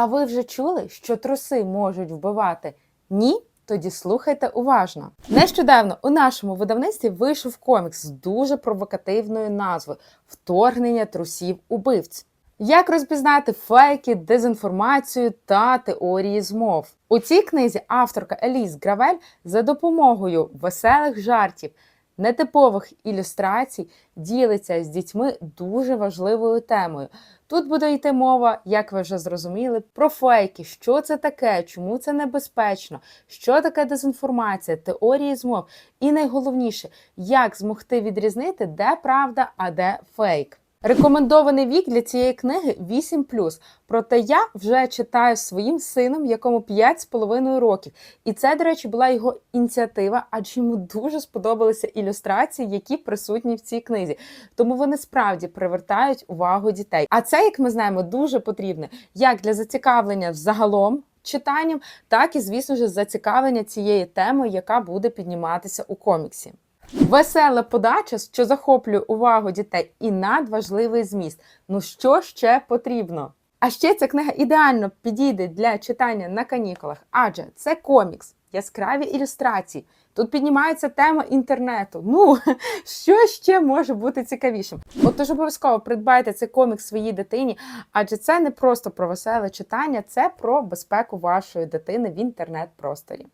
А ви вже чули, що труси можуть вбивати? Ні? Тоді слухайте уважно. Нещодавно у нашому видавництві вийшов комікс з дуже провокативною назвою Вторгнення трусів убивць. Як розпізнати фейки, дезінформацію та теорії змов? У цій книзі авторка Еліс Гравель за допомогою веселих жартів, нетипових ілюстрацій ділиться з дітьми дуже важливою темою. Тут буде йти мова, як ви вже зрозуміли, про фейки, що це таке, чому це небезпечно, що таке дезінформація, теорії змов, і найголовніше, як змогти відрізнити, де правда, а де фейк. Рекомендований вік для цієї книги 8 Проте я вже читаю своїм сином, якому 5,5 років. І це, до речі, була його ініціатива, адже йому дуже сподобалися ілюстрації, які присутні в цій книзі. Тому вони справді привертають увагу дітей. А це, як ми знаємо, дуже потрібне як для зацікавлення взагалом. Читанням, так і, звісно ж, зацікавлення цієї теми, яка буде підніматися у коміксі. Весела подача, що захоплює увагу дітей, і надважливий зміст. Ну що ще потрібно? А ще ця книга ідеально підійде для читання на канікулах, адже це комікс, яскраві ілюстрації. Тут піднімається тема інтернету. Ну що ще може бути цікавішим? Отож, обов'язково придбайте цей комікс своїй дитині, адже це не просто про веселе читання, це про безпеку вашої дитини в інтернет-просторі.